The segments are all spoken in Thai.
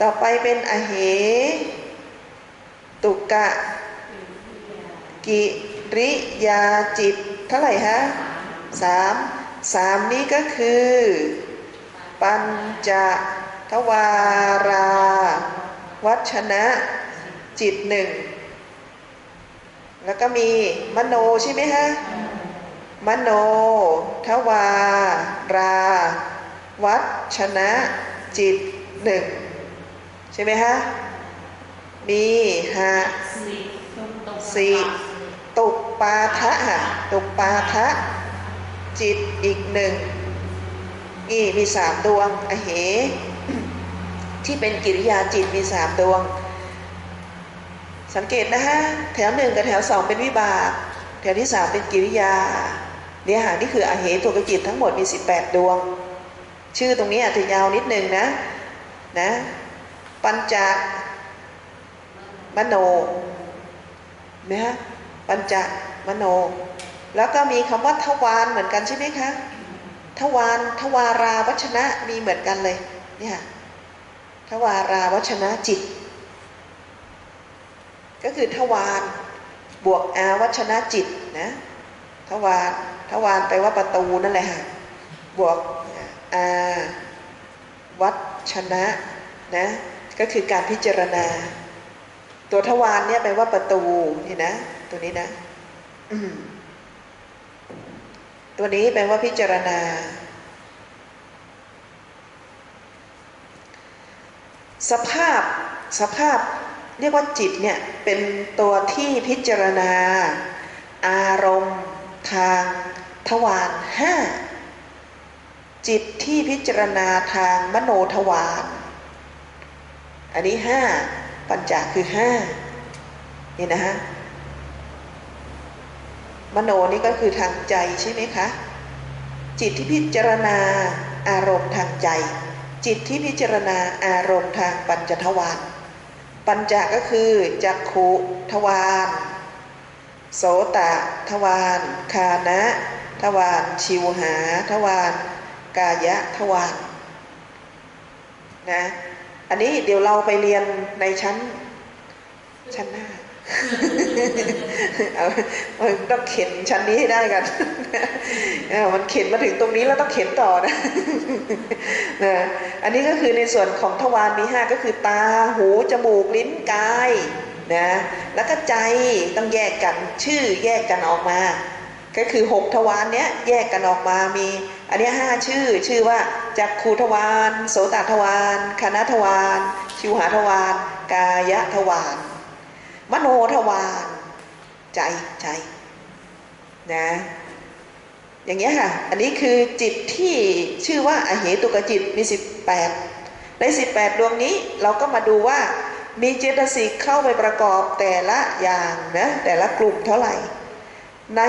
ต่อไปเป็นอเห ตุกะ กิริยาจิต เท่าไหร่ฮะสามสามนี้ก็คือ ปัญจทวารา วัชนะจิตหนึ่ง แล้วก็มีมโนใช่ไหมฮะ มโน ทวารา วัชนะจิตหนึ่ง ช่ไหมฮะ มีหะสี่ตุปปาทะค่ะตุปปาทะ จิตอีกหนึ่ง นี่มีสามดวงอเห ที่เป็นกิริยาจิตมีสามดวง สังเกตนะฮะ แถวหนึ่งกับแถวสองเป็นวิบาก แถวที่สามเป็นกิริยา เนี่ยหานี่คืออเหตุกจิตทั้งหมดมี18ดวง ชื่อตรงนี้อาจจะยาวนิดนึงนะ นะ ปัญจมโนไหมฮะปัญจมโน แล้วก็มีคำว่าทวารเหมือนกันใช่ไหมคะ ทวารทวาราวัชนะมีเหมือนกันเลยเนี่ยทวาราวัชนะจิต ก็คือทวารบวกอาวัชนะจิตนะทวารทวารแปลว่าประตูนั่นแหละค่ะบวกอาวัชนะนะ ก็คือการพิจารณา ตัวทวารเนี่ยแปลว่าประตูนี่นะ ตัวนี้นะตัวนี้แปลว่าพิจารณา สภาพสภาพเรียกว่าจิตเนี่ย เป็นตัวที่พิจารณา อารมณ์ ทางทวารห้าจิตที่พิจารณาทางมโนทวาร อันนี้ห้าปัญจคือห้านี่นะฮะมโนนี่ก็คือทางใจใช่ไหมคะ จิตที่พิจารณาอารมณ์ทางใจ จิตที่พิจารณาอารมณ์ทางปัญจทวารปัญจาก็คือจักขุทวารโสตะทวารคานะทวารชิวหาทวารกายะทวารนะ อันนี้เดี๋ยวเราไปเรียนในชั้น ชั้นหน้าเอาเอต้องเข็นชั้นนี้ให้ได้กันเออมันเข็นมาถึงตรงนี้แล้วต้องเข็นต่อนะนะอันนี้ก็คือในส่วนของทวารมีห้าก็คือตาหูจมูกลิ้นกายนะแล้วก็ใจต้องแยกกันชื่อแยกกันออกมา ก็คือหกทวารเนี้ยแยกกันออกมามีอันนี้ห้าชื่อชื่อว่าจักขูทวารโสตทวารคณทวารชิวหาทวารกายทวารมโนทวารใจใจนะอย่างเงี้ยค่ะ อันนี้คือจิตที่ชื่อว่าอเหตุกจิตมี18ใน18 ดวงนี้เราก็มาดูว่ามีเจตสิกเข้าไปประกอบแต่ละอย่างนะแต่ละกลุ่มเท่าไหร่ ใน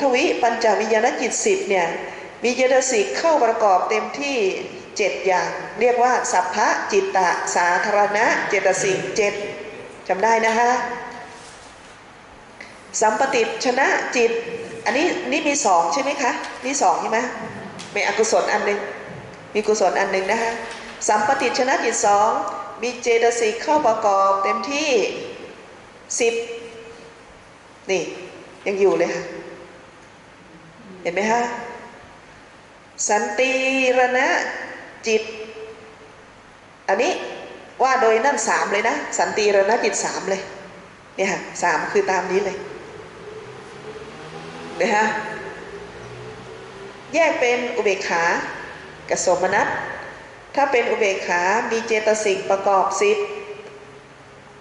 ทวิปัญจวิญญาณจิตสิบเนี่ยมีเจตสิกเข้าประกอบเต็มที่เจ็ดอย่าง เรียกว่า สัพพะจิตตะสาธารณะเจตสิกเจ็ดจำได้นะคะสัมปติชนะจิต อันนี้นี่มีสองใช่ไหมคะนี่สองใช่ไหมมีอกุศลอันหนึ่งมีกุศลอันหนึ่งนะคะสัมปติชนะจิตสองมีเจตสิกเข้าประกอบเต็มที่สิบนี่ ยังอยู่เลยค่ะ เห็นไหมคะสันติรณะจิต อันนี้ว่าโดยนั่นสามเลยนะ สันติรณะจิตสามเลย เนี่ยค่ะสามคือตามนี้เลยเห็นไหมคะแยกเป็นอุเบกขากับสมนัตถ้าเป็นอุเบกขา มีเจตสิกประกอบสิบ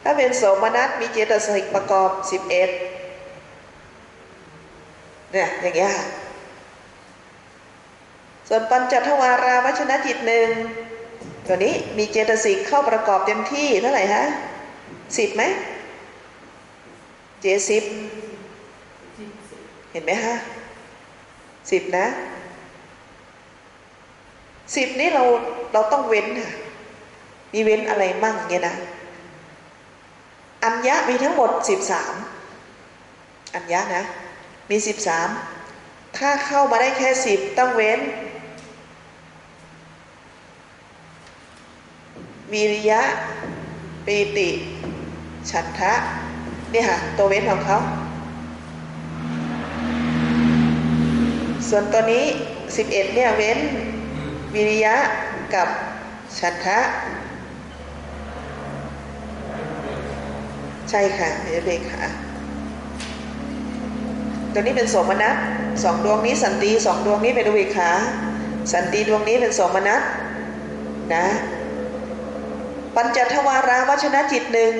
ถ้าเป็นโสมนัสมีเจตสิกประกอบสิบเอ็ด เนี่ยอย่างเงี้ยค่ะส่วนปัญจทวาราวชนะจิตหนึ่งตัวนี้มีเจตสิกเข้าประกอบเต็มที่เท่าไหร่ฮะสิบไหมเจสิบเห็นไหมฮะสิบนะสิบนี้เราเราต้องเว้นค่ะมีเว้นอะไรมั่งเนี่ยนะ อัญญะมีทั้งหมดสิบสามอัญญะนะ มีสิบสามถ้าเข้ามาได้แค่สิบต้องเว้น วิริยะปีติ ฉันทะ นี่ค่ะ ตัวเว้นของเขา ส่วนตัวนี้ 11 เนี่ย เว้น วิริยะกับฉันทะ ใช่ค่ะเอเบกค่ะ ตัวนี้เป็นโสมนัสสองดวงนี้สันติสองดวงนี้เป็นอุเบกขาสันติดวงนี้เป็นโสมนัสนะปัญจทวาราวัชนะจิตหนึ่ง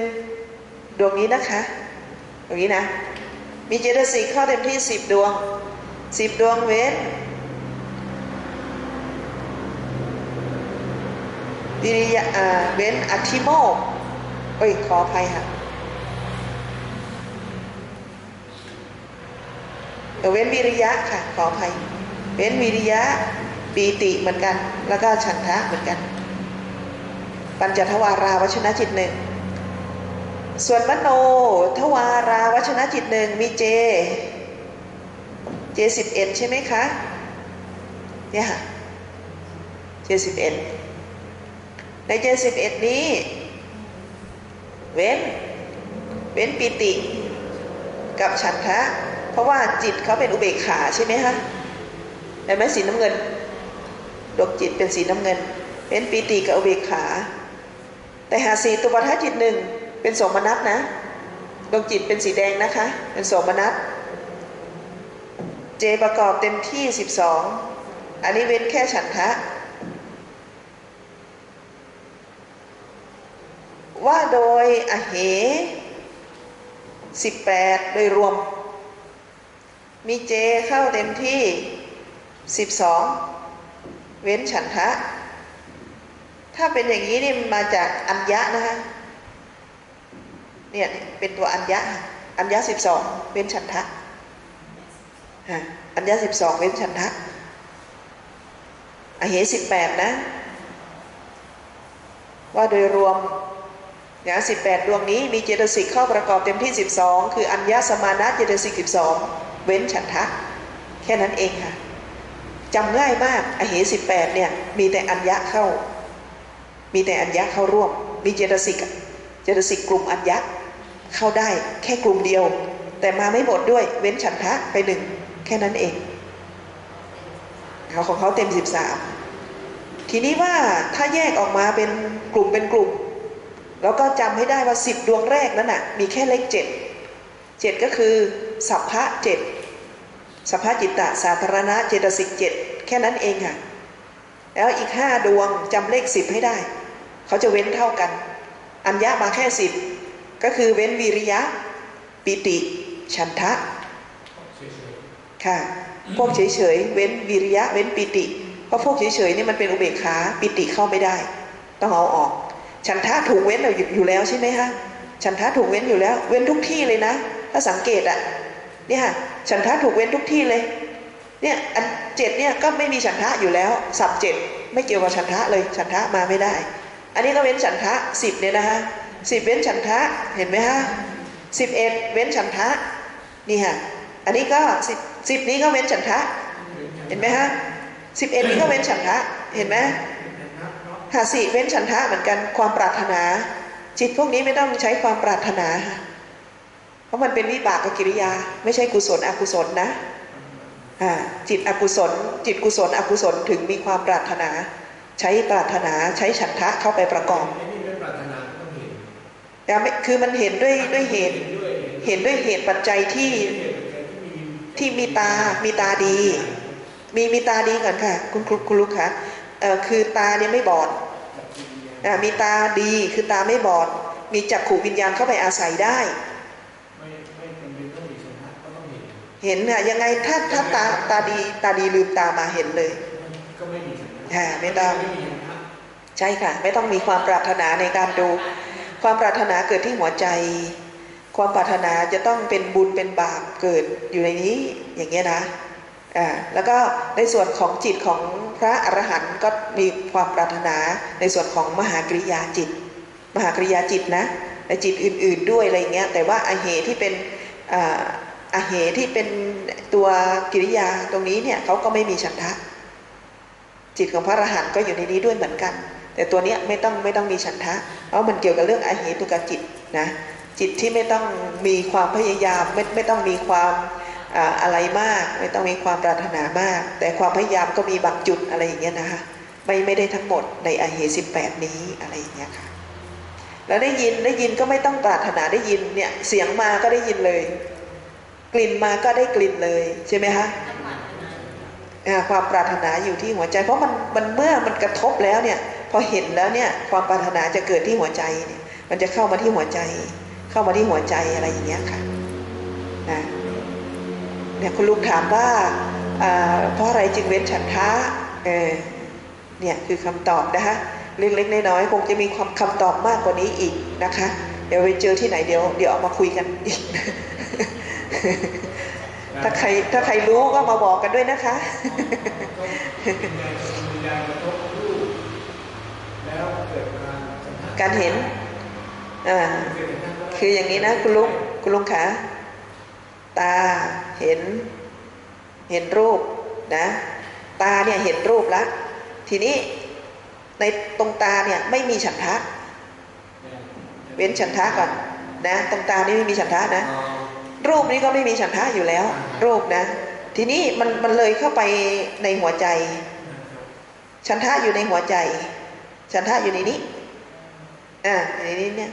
ดวงนี้นะคะดวงนี้นะ มีเจตสิกเข้าเต็มที่สิบดวงสิบดวงเว้นวิริยะเว้นอธิโมกเอ้ยขออภัยค่ะ เว้นวิริยะค่ะขออภัย เว้นวิริยะปีติเหมือนกัน แล้วก็ฉันทะเหมือนกัน ปัญจทวาราวชนะจิตหนึ่งส่วนมโนทวาราวชนะจิตหนึ่งมีเจ เจสิบเอ็ดใช่ไหมคะเนี่ยค่ะเจสิบเอ็ดในเจสิบเอ็ดนี้ เว้น เว้นปิติ กับฉันทะ เพราะว่าจิตเขาเป็นอุเบกขาใช่ไหมคะเห็นไหมสีน้ำเงิน ดวงจิตเป็นสีน้ำเงินเว้นปิติกับอุเบกขา แต่หาสีตุปทัศจิตหนึ่งเป็นโสมนัสนะดวงจิตเป็นสีแดงนะคะ เป็นโสมนัสเจประกอบเต็มที่สิบสองอันนี้เว้นแค่ฉันทะ ว่าโดยอเหสิบแปดโดยรวม มีเจเข้าเต็มที่สิบสองเว้นฉันทะ ถ้าเป็นอย่างนี้นี่มาจากอัญญะนะคะเนี่ยเป็นตัวอัญญะอัญญะสิบสองเว้นฉันทะอัญญะสิบสองเว้นฉันทะอเหสิบแปดนะ ว่าโดยรวมอย่างสิบแปดดวงนี้มีเจตสิกเข้าประกอบเต็มที่สิบสองคืออัญญสมานะเจตสิกสิบสอง เว้นฉันทะ แค่นั้นเองค่ะจำง่ายมากอเหสิบแปดเนี่ยมีแต่อัญญะเข้า มีแต่อัญญะเข้าร่วม มีเจตสิกเจตสิกกลุ่มอัญญะเข้าได้แค่กลุ่มเดียว แต่มาไม่หมดด้วยเว้นฉันทะไปหนึ่งแค่นั้นเองเขาของเขาเต็มสิบสามทีนี้ว่าถ้าแยกออกมาเป็นกลุ่มเป็นกลุ่ม แล้วก็จำให้ได้ว่าสิบดวงแรกนั้นน่ะมีแค่เลขเจ็ดเจ็ดก็คือ สัพพะเจ็ด สัพพะจิตตะสาธารณะเจตสิกเจ็ดแค่นั้นเองค่ะ แล้วอีกห้าดวงจำเลขสิบให้ได้ เขาจะเว้นเท่ากัน อัญญะมาแค่สิบก็คือเว้นวิริยะ ปิติ ฉันทะค่ะ พวกเฉยๆ เว้นวิริยะ เว้นปิติ เพราะพวกเฉยๆนี่มันเป็นอุเบกขา ปิติเข้าไม่ได้ ต้องเอาออก ฉันทะถูกเว้นอยู่แล้วใช่ไหมคะฉันทะถูกเว้นอยู่แล้ว เว้นทุกที่เลยนะ ถ้าสังเกตอะ เนี่ยค่ะฉันทะถูกเว้นทุกที่เลยเนี่ยอันเจ็ดเนี่ยก็ไม่มีฉันทะอยู่แล้วสับเจ็ดไม่เกี่ยวกับฉันทะเลยฉันทะมาไม่ได้ อันนี้ก็เว้นฉันทะสิบเนี่ยนะคะสิบเว้นฉันทะเห็นไหมคะสิบเอ็ดเว้นฉันทะนี่ค่ะอันนี้ก็สิบสิบนี้ก็เว้นฉันทะเห็นไหมฮะสิบเอ็ดนี้ก็เว้นฉันทะเห็นไหมหาสี่เว้นฉันทะเหมือนกันความปรารถนา จิตพวกนี้ไม่ต้องใช้ความปรารถนาค่ะ เพราะมันเป็นวิบากกิริยา ไม่ใช่กุศลอกุศลนะอ่าจิตอกุศล จิตกุศลอกุศลถึงมีความปรารถนา ใช้ปรารถนาใช้ฉันทะเข้าไปประกอบไอ้นี่ไม่ปรารถนาก็ต้องเห็นแต่ไม่คือมันเห็นด้วยด้วยเหตุ เห็นด้วยเห็นด้วยเหตุปัจจัยที่เห็นด้วยเหตุปัจจัยที่มีที่มีตา มีตาดี มีมีตาดีก่อนค่ะ คุณครูคุณลูกค่ะเอ่อคือตาเนี่ยไม่บอดกับกิริยาอ่ามีตาดีคือตาไม่บอด มีจักขู่วิญญาณเข้าไปอาศัยได้ ไม่ไม่จำเป็นต้องมีชนะก็ต้อง เห็นเห็นค่ะยังไงถ้าถ้าตาตาดีตาดีลืมตามาเห็นเลยมันก็ไม่มีชนะอ่าไม่ต้องไม่มีชนะใช่ค่ะ ไม่ต้องมีความปรารถนาในการดู ความปรารถนาเกิดที่หัวใจ ความปรารถนาจะต้องเป็นบุญเป็นบาปเกิดอยู่ในนี้อย่างเงี้ยนะอ่าแล้วก็ในส่วนของจิตของพระอรหันต์ก็มีความปรารถนาในส่วนของมหากริยาจิต มหากริยาจิตนะและจิตอื่น ๆด้วยอะไรเงี้ยแต่ว่าอาเหที่เป็นอ่า อาเหที่เป็นตัวกิริยาตรงนี้เนี่ยเขาก็ไม่มีฉันทะ จิตของพระอรหันต์ก็อยู่ในนี้ด้วยเหมือนกัน แต่ตัวเนี้ยไม่ต้องไม่ต้องมีฉันทะ เพราะมันเกี่ยวกับเรื่องอเหตุกจิตนะจิตที่ไม่ต้องมีความพยายามไม่ไม่ต้องมีความอะไรมาก ไม่ต้องมีความปรารถนามาก แต่ความพยายามก็มีบางจุดอะไรอย่างเงี้ยนะคะไม่ไม่ได้ทั้งหมดในอเหตุสิบแปดนี้อะไรอย่างเงี้ยค่ะแล้วได้ยินได้ยินก็ไม่ต้องปรารถนาได้ยินเนี่ยเสียงมาก็ได้ยินเลย กลิ่นมาก็ได้กลิ่นเลยใช่ไหมคะความปรารถนาอยู่ที่หัวใจ เพราะมันมันเมื่อมันกระทบแล้วเนี่ย พอเห็นแล้วเนี่ย ความปรารถนาจะเกิดที่หัวใจเนี่ย มันจะเข้ามาที่หัวใจ เข้ามาที่หัวใจอะไรอย่างเงี้ยค่ะนะเนี่ยคุณลุงถามว่าเพราะอะไรจึงเว้นฉันทะเออเนี่ยคือคำตอบนะคะเล็กๆน้อยๆคงจะมีความคำตอบมากกว่านี้อีกนะคะ เดี๋ยวไปเจอที่ไหนเดี๋ยวเดี๋ยวเอามาคุยกันอีก ถ้าใครถ้าใครรู้ก็มาบอกกันด้วยนะคะการเห็นอ่าคืออย่างนี้นะคุณลุงคุณลุงคะตาเห็น เห็นรูปนะ ตาเนี่ยเห็นรูปแล้วทีนี้ในตรงตาเนี่ยไม่มีฉันทะ เว้นฉันทะก่อนนะ ตรงตานี่ไม่มีฉันทะนะ รูปนี้ก็ไม่มีฉันทะอยู่แล้ว รูปนะ ทีนี้มันมันเลยเข้าไปในหัวใจ ฉันทะอยู่ในหัวใจ ฉันทะอยู่ในนี้อ่าในนี้เนี่ย